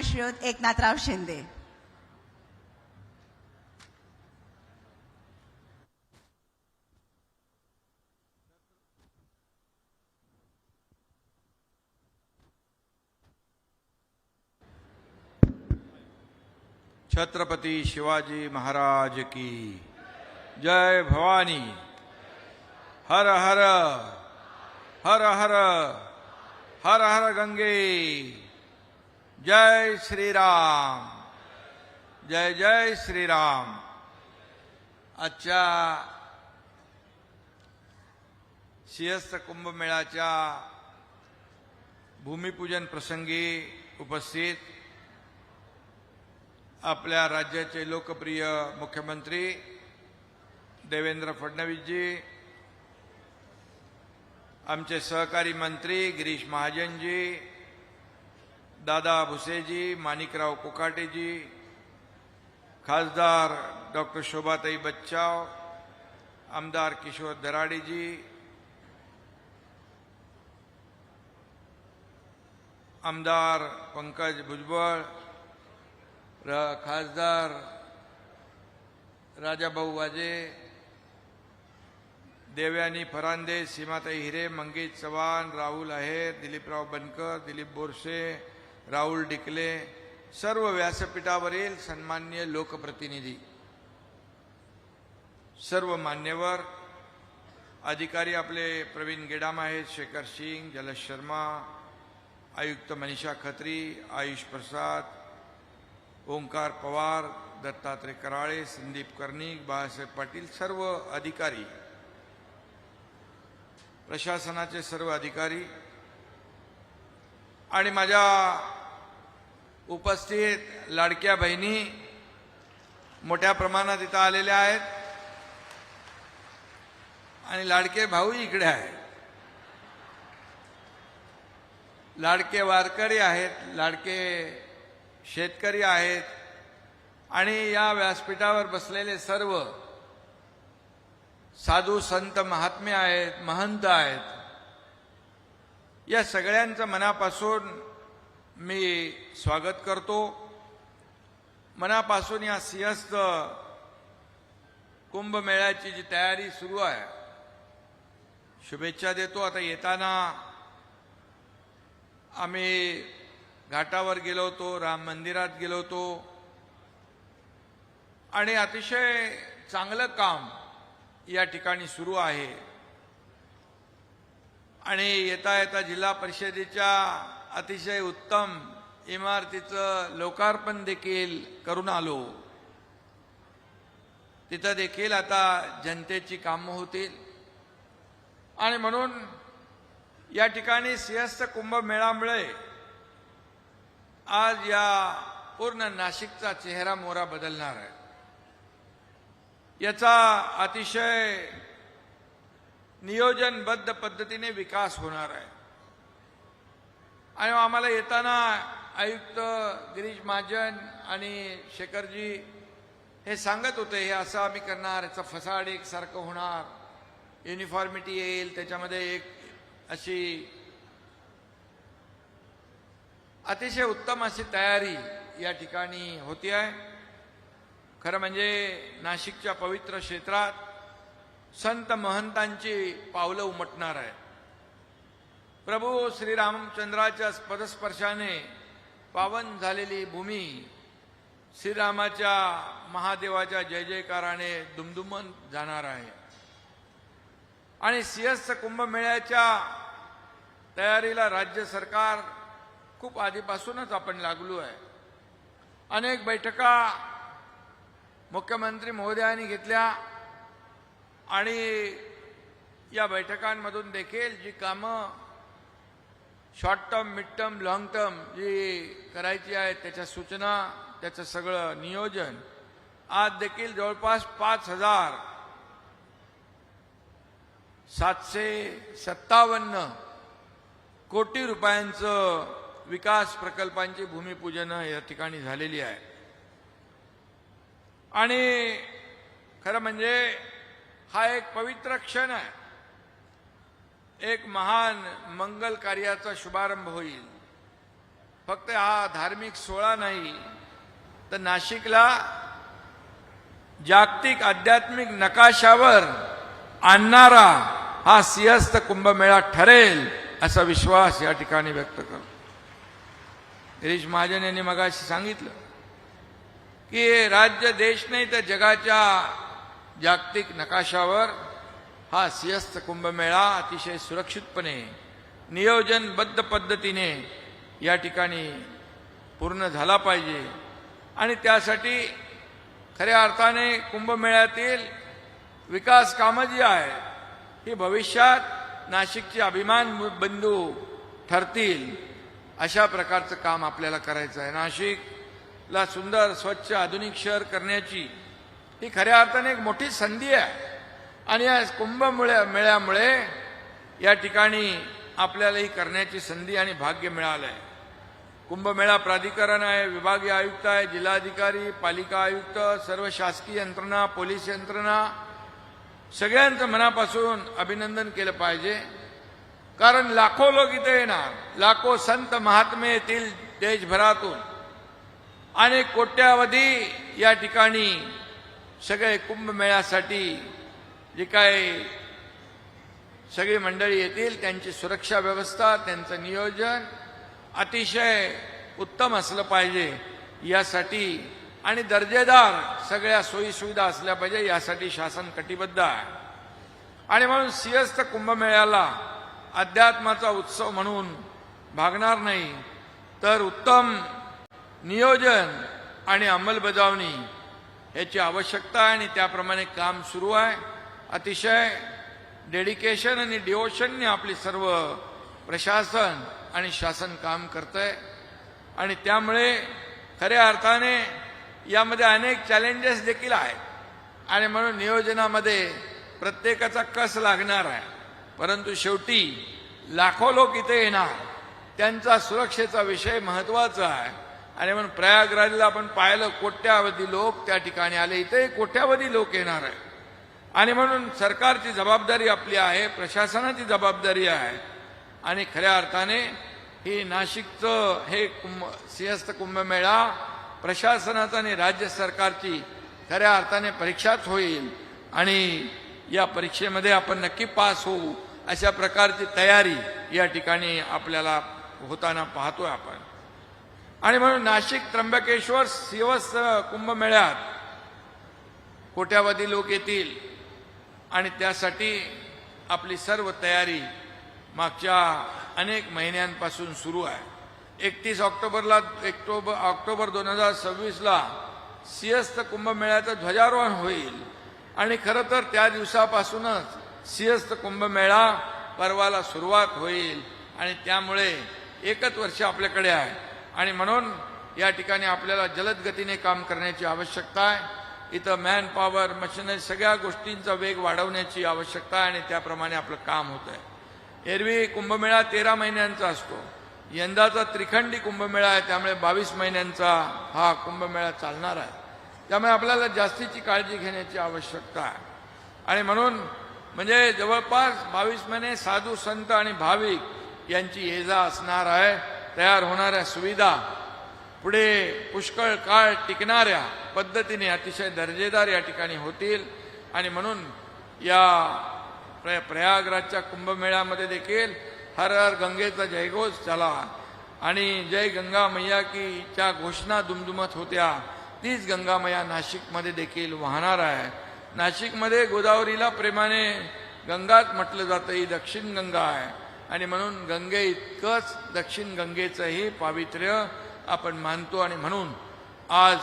सन्मान्य श्रीयुत एकनाथराव शिंदे छत्रपती शिवाजी महाराज की जय भवानी हर हर हर हर हर हर गंगे जय श्रीराम। जय जय श्रीराम। आजच्या सिंहस्थ कुंभमेळाच्या भूमिपूजन प्रसंगी उपस्थित आपल्या राज्याचे लोकप्रिय मुख्यमंत्री देवेंद्र फडणवीसजी आमचे सहकारी मंत्री गिरीश महाजनजी दादा भुसेजी माणिकराव कोकाटेजी खासदार डॉक्टर शोभाताई बच्चाव आमदार किशोर दराडेजी आमदार पंकज भुजबळ र- खासदार राजाभाऊ वाजे देवयानी फरांदे सीमाताई हिरे मंगेश चव्हाण राहुल आहेर दिलीपराव बनकर दिलीप बोरसे राहुल डिकले सर्व व्यासपीठावरील सन्मान्य लोकप्रतिनिधी सर्व मान्यवर अधिकारी आपले प्रवीण गेडाम आहेत शेखर सिंग जलश शर्मा आयुक्त मनीषा खत्री आयुष प्रसाद ओंकार पवार दत्तात्रय कराळे संदीप कर्णिक बाळासाहेब पाटील सर्व अधिकारी प्रशासनाचे सर्व अधिकारी आणि माझ्या उपस्थित लाडक्या बहिणी मोठ्या प्रमाणात इथं आलेल्या आहेत. आणि लाडके भाऊ इकडे आहेत. लाडके वारकरी आहेत लाडके शेतकरी आहेत. आणि या व्यासपीठावर बसलेले सर्व साधू संत महात्मे आहेत महंत आहेत. या सगळ्यांचं मनापासून मी स्वागत करतो. मनापासून या सिंहस्थ कुंभमेळ्याची जी तयारी सुरू आहे शुभेच्छा देतो. आता येताना आम्ही घाटावर गेलो होतो राम मंदिरात गेलो होतो. आणि अतिशय चांगलं काम या ठिकाणी सुरू आहे. आणि येता येता जिल्हा परिषदेच्या अतिशय उत्तम इमारतीचं लोकार्पण देखील करून आलो. तिथं देखील आता जनतेची कामं होतील. आणि म्हणून या ठिकाणी सिंहस्थ कुंभमेळामुळे आज या पूर्ण नाशिकचा चेहरा मोहरा बदलणार आहे. याचा अतिशय नियोजनबद्ध पद्धतीने विकास होणार आहे. आणि आम्हाला येताना आयुक्त गिरीश महाजन आणि शेखरजी हे सांगत होते हे असं आम्ही करणार याचा फसाड एकसारखं होणार युनिफॉर्मिटी येईल त्याच्यामध्ये एक अशी अतिशय उत्तम अशी तयारी या ठिकाणी होती आहे. खरं म्हणजे नाशिकच्या पवित्र क्षेत्रात संत महंतांची पावलं उमटणार आहे प्रभू श्रीरामचंद्राच्या पदस्पर्शाने पावन झालेली भूमी श्रीरामाच्या महादेवाच्या जय जयकाराने दुमदुमन जाणार आहे. आणि सिंहस्थ कुंभमेळ्याच्या तयारीला राज्य सरकार खूप आधीपासूनच आपण लागलो आहे. अनेक बैठका मुख्यमंत्री महोदयांनी घेतल्या आणि या बैठकांमधून देखील जी कामं short term mid term long term जी करायची आहे त्याच्या सूचना त्याचं सगळं नियोजन. आज देखील जवळपास पाच हजार सातशे सत्तावन्न कोटी रुपयांचं विकास प्रकल्पांची भूमिपूजन या ठिकाणी झालेली आहे. आणि खरं म्हणजे हा एक पवित्र क्षण आहे. एक महान मंगल कार्याचा शुभारंभ होईल. फक्त हा धार्मिक सोहळा नाही तर नाशिकला जागतिक आध्यात्मिक नकाशावर आणणारा हा सिंहस्थ कुंभमेळा ठरेल असा विश्वास या ठिकाणी व्यक्त करतो. गिरीश महाजन यांनी मगाशी सांगितलं की राज्य देश नाही तर जगाच्या जागतिक नकाशावर हा सिंहस्थ कुंभमेळा अतिशय सुरक्षितपणे नियोजनबद्ध पद्धतीने या ठिकाणी पूर्ण झाला पाहिजे. आणि त्यासाठी खऱ्या अर्थाने कुंभमेळ्यातील विकास कामं जी आहेत ही भविष्यात नाशिकचे अभिमान बंधू ठरतील. अशा प्रकारचं काम आपल्याला करायचं आहे. नाशिकला सुंदर स्वच्छ आधुनिक शहर करण्याची ही खऱ्या अर्थाने एक मोठी संधी आहे. आणि या कुंभमेळ्या मेळ्यामुळे या ठिकाणी आपल्याला ही करण्याची संधी आणि भाग्य मिळालं आहे कुंभमेळा प्राधिकरण आहे विभागीय आयुक्त आहे जिल्हाधिकारी पालिका आयुक्त सर्व शासकीय यंत्रणा पोलीस यंत्रणा सगळ्यांचं मनापासून अभिनंदन केलं पाहिजे. कारण लाखो लोक इथे येणार लाखो संत महात्मे येतील देशभरातून. आणि कोट्यावधी या ठिकाणी सगळे कुंभमेळ्यासाठी जे काही सगळी मंडळी येतील त्यांची सुरक्षा व्यवस्था त्यांचं नियोजन अतिशय उत्तम असलं पाहिजे यासाठी आणि दर्जेदार सगळ्या सोयीसुविधा असल्या पाहिजे यासाठी शासन कटिबद्ध आहे. आणि म्हणून सिंहस्थ कुंभमेळ्याला अध्यात्माचा उत्सव म्हणून भागणार नाही तर उत्तम नियोजन आणि अंमलबजावणी याची आवश्यकता आहे आणि त्याप्रमाणे काम सुरू आहे. अतिशय डेडिकेशन आणि डिवोशनने आपली सर्व प्रशासन आणि शासन काम करतंय. आणि त्यामुळे खऱ्या अर्थाने यामध्ये अनेक चॅलेंजेस देखील आहेत. आणि म्हणून नियोजनामध्ये प्रत्येकाचा कस लागणार आहे. परंतु शेवटी लाखो लोक इथे येणार. त्यांचा सुरक्षेचा विषय महत्त्वाचा आहे. आणि म्हणून प्रयागराजला आपण पाहिलं कोट्यावधी लोक त्या ठिकाणी आले. इथे कोट्यावधी लोक येणार आहे आणि म्हणून सरकारची जबाबदारी आपली आहे प्रशासनाची जबाबदारी आहे. आणि खऱ्या अर्थाने ही नाशिकचं हे कुंभ सिंहस्थ कुंभमेळा प्रशासनाचा आणि राज्य सरकारची खऱ्या अर्थाने परीक्षाच होईल. आणि या परीक्षेमध्ये आपण नक्की पास होऊ अशा प्रकारची तयारी या ठिकाणी आपल्याला होताना पाहतोय आपण. आणि म्हणून नाशिक त्र्यंबकेश्वर सिंहस्थ कुंभमेळ्यात कोट्यावधी लोक येतील. आणि त्यासाठी आपली सर्व तयारी मागच्या अनेक महिन्यांपासून सुरू आहे. एकतीस ऑक्टोबरला ऑक्टोबर ऑक्टोबर दोन हजार सव्वीसला सिंहस्थ कुंभमेळ्याचं ध्वजारोहण होईल. आणि खरं तर त्या दिवसापासूनच सिंहस्थ कुंभमेळा पर्वाला सुरुवात होईल. आणि त्यामुळे एकच वर्ष आपल्याकडे आहे. आणि म्हणून या ठिकाणी आपल्याला जलद गतीने काम करण्याची आवश्यकता आहे. इथं मॅन पॉवर मशिनरी सगळ्या गोष्टींचा वेग वाढवण्याची आवश्यकता आहे आणि त्याप्रमाणे आपलं काम होत आहे एरवी कुंभमेळा तेरा महिन्यांचा असतो. यंदाचा त्रिखंडी कुंभमेळा आहे त्यामुळे बावीस महिन्यांचा हा कुंभमेळा चालणार आहे. त्यामुळे आपल्याला जास्तीची काळजी घेण्याची आवश्यकता आहे. आणि म्हणून म्हणजे जवळपास बावीस महिने साधू संत आणि भाविक यांची ये जा असणार आहे तयार होणाऱ्या सुविधा पुढे पुष्कळ काळ टिकणाऱ्या पद्धतीने अतिशय दर्जेदार या ठिकाणी होतील. आणि म्हणून या प्रयागराजच्या कुंभमेळ्यामध्ये देखील हर हर गंगेचा जयघोष झाला. आणि जय गंगा मैया कीच्या घोषणा दुमदुमत होत्या. तीच गंगा मैया नाशिकमध्ये देखील वाहणार आहे. नाशिकमध्ये गोदावरीला प्रेमाने गंगाच म्हटलं जातं ही दक्षिण गंगा आहे. आणि म्हणून गंगे इतकंच दक्षिण गंगेचंही पावित्र्य आपण मानतो. आणि म्हणून आज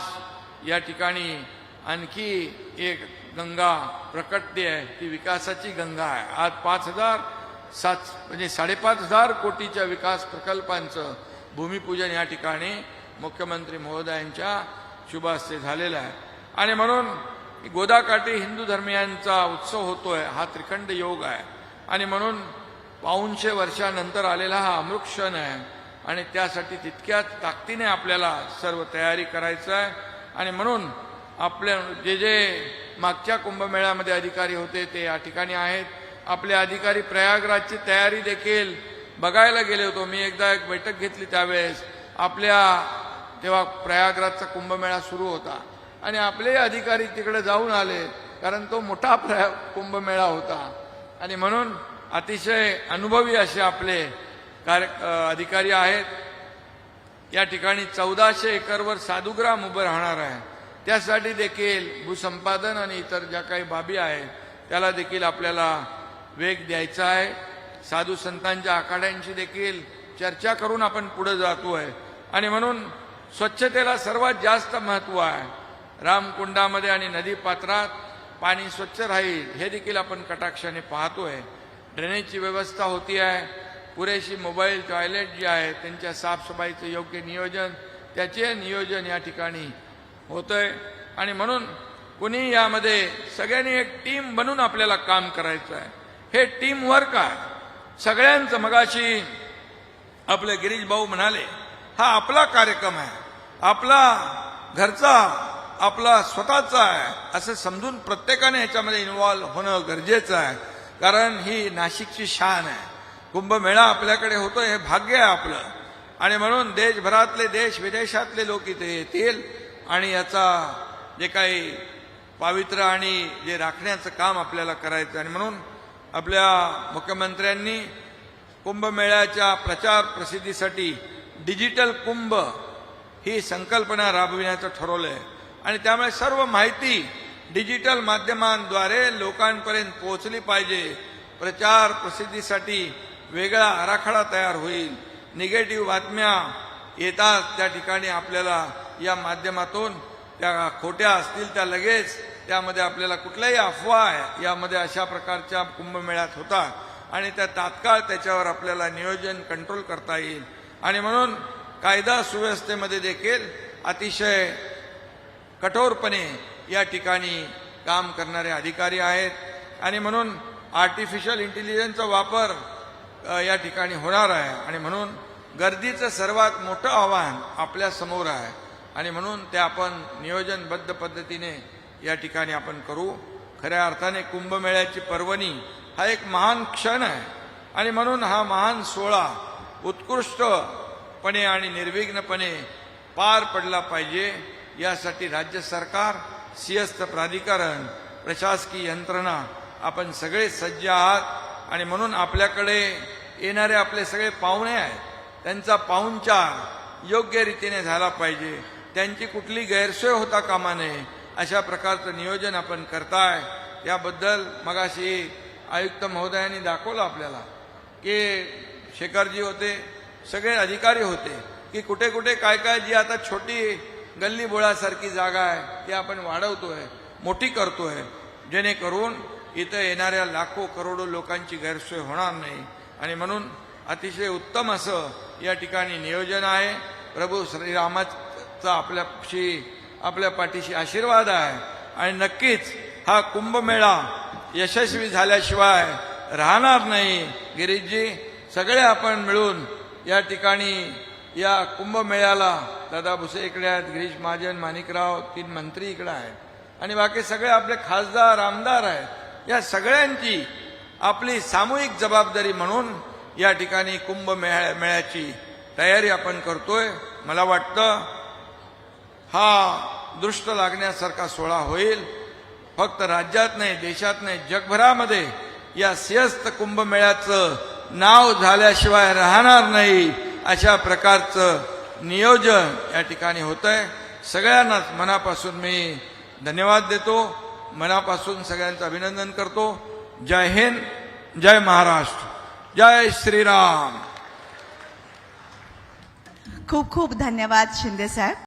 या ठिकाणी आणखी एक गंगा प्रकटते आहे. ती विकासाची गंगा आहे. आज पाच हजार सात म्हणजे साडेपाच हजार कोटीच्या विकास प्रकल्पांचं भूमिपूजन या ठिकाणी मुख्यमंत्री महोदयांच्या शुभास्ते झालेलं आहे. आणि म्हणून गोदाकाठी हिंदू धर्मियांचा उत्सव होतोय हा त्रिखंड योग आहे. आणि म्हणून पाऊनशे वर्षानंतर आलेला हा अमृत क्षण आहे. आणि त्यासाठी तितक्याच ताकदीने आपल्याला सर्व तयारी करायचं आहे. आणि म्हणून आपल्या जे जे मागच्या कुंभमेळ्यामध्ये अधिकारी होते ते या ठिकाणी आहेत. आपले अधिकारी प्रयागराजची तयारी देखील बघायला गेले होतो. मी एकदा एक बैठक घेतली त्यावेळेस. आपल्या तेव्हा प्रयागराजचा कुंभमेळा सुरू होता आणि आपले अधिकारी तिकडे जाऊन आले कारण तो मोठा प्रया कुंभमेळा होता. आणि म्हणून अतिशय अनुभवी असे आपले कार्य अधिकारी आहेत. या ठिकाणी चौदाशे एकरवर साधुग्राम उभं राहणार आहे. त्यासाठी देखील भूसंपादन आणि इतर ज्या काही बाबी आहेत त्याला देखील आपल्याला वेग द्यायचा आहे. साधू संतांच्या आखाड्यांची देखील चर्चा करून आपण पुढे आहे आणि म्हणून स्वच्छतेला सर्वात जास्त महत्त्व आहे. रामकुंडामध्ये आणि नदी पात्रात पाणी स्वच्छ राहील हे देखील आपण कटाक्षाने पाहतोय. ड्रेनेजची व्यवस्था होती आहे पुरेशी मोबाईल टॉयलेट जी आहे त्यांच्या साफसफाईचं योग्य नियोजन त्याचे नियोजन या ठिकाणी होतंय. आणि म्हणून कुणी यामध्ये सगळ्यांनी एक टीम बनून आपल्याला काम करायचं आहे. हे टीम वर्क आहे. सगळ्यांचं मगाशी आपले गिरीश भाऊ म्हणाले हा आपला कार्यक्रम आहे. आपला घरचा आपला स्वतःचा आहे. असं समजून प्रत्येकाने याच्यामध्ये इन्व्हॉल्व्ह होणं गरजेचं आहे. कारण ही नाशिकची शान आहे. कुंभमेळा आपल्याकडे होतो हे भाग्य आहे आपलं. आणि म्हणून देशभरातले देश विदेशातले लोक इथे येतील आणि याचा जे काही पावित्र्य आणि जे राखण्याचं काम आपल्याला करायचं आहे. आणि म्हणून आपल्या मुख्यमंत्र्यांनी कुंभमेळ्याच्या प्रचार प्रसिद्धीसाठी डिजिटल कुंभ ही संकल्पना राबविण्याचं ठरवलंय. आणि त्यामुळे सर्व माहिती डिजिटल माध्यमांद्वारे लोकांपर्यंत पोहोचली पाहिजे. प्रचार प्रसिद्धीसाठी वेगळा आराखडा तयार होईल. निगेटिव्ह बातम्या येतात त्या ठिकाणी आपल्याला या माध्यमातून. त्या खोट्या असतील त्या लगेच. त्यामध्ये आपल्याला कुठल्याही अफवा आहे यामध्ये अशा प्रकारच्या कुंभमेळ्यात होतात आणि त्या तात्काळ त्याच्यावर आपल्याला नियोजन कंट्रोल करता येईल. आणि म्हणून कायदा सुव्यवस्थेमध्ये देखील अतिशय कठोरपणे या ठिकाणी काम करणारे अधिकारी आहेत. आणि म्हणून आर्टिफिशियल इंटेलिजन्सचा वापर या ठिकाणी होणार आहे. आणि म्हणून गर्दीचं सर्वात मोठं आव्हान आपल्यासमोर आहे. आणि म्हणून ते आपण नियोजनबद्ध पद्धतीने या ठिकाणी आपण करू. खऱ्या अर्थाने कुंभमेळ्याची पर्वणी हा एक महान क्षण आहे. आणि म्हणून हा महान सोहळा उत्कृष्टपणे आणि निर्विघ्नपणे पार पडला पाहिजे. यासाठी राज्य सरकार सिंहस्थ प्राधिकरण प्रशासकीय यंत्रणा आपण सगळे सज्ज आहात. आणि म्हणून आपल्याकडे येणारे आपले सगळे पाहुणे आहेत त्यांचा पाहुणचार योग्य रीतीने झाला पाहिजे. त्यांची कुठली गैरसोय होता कामा नये अशा प्रकारचं नियोजन आपण करताय. याबद्दल मगाशी आयुक्त महोदयांनी दाखवलं आपल्याला की शेखरजी होते सगळे अधिकारी होते की कुठे कुठे काय काय जी आता छोटी गल्ली बोळासारखी जागा आहे ती आपण वाढवतोय मोठी करतोय. जेणेकरून इथं येणाऱ्या लाखो करोडो लोकांची गैरसोय होणार नाही. आणि म्हणून अतिशय उत्तम असं या ठिकाणी नियोजन आहे. प्रभू श्रीरामाचा आपल्याशी आपल्या पाठीशी आशीर्वाद आहे. आणि नक्कीच हा कुंभमेळा यशस्वी झाल्याशिवाय राहणार नाही. गिरीशजी सगळे आपण मिळून या ठिकाणी या कुंभमेळ्याला दादा भुसे इकडे आहेत गिरीश महाजन माणिकराव तीन मंत्री इकडे आहेत. आणि बाकी सगळे आपले खासदार आमदार आहेत. या सगळ्यांची आपली सामूहिक जबाबदारी म्हणून या ठिकाणी कुंभमेळ्या मेळ्याची तयारी आपण करतोय. मला वाटतं हा दृष्ट लागण्यासारखा सोहळा होईल. फक्त राज्यात नाही देशात नाही जगभरामध्ये या सिंहस्थ कुंभमेळ्याचं नाव झाल्याशिवाय राहणार नाही अशा प्रकारचं नियोजन या ठिकाणी होतं आहे सगळ्यांनाच मनापासून मी धन्यवाद देतो. मनापासून सगळ्यांचं अभिनंदन करतो. जय हिंद, जय महाराष्ट्र, जय श्रीराम. खूप खूप धन्यवाद शिंदे साहेब.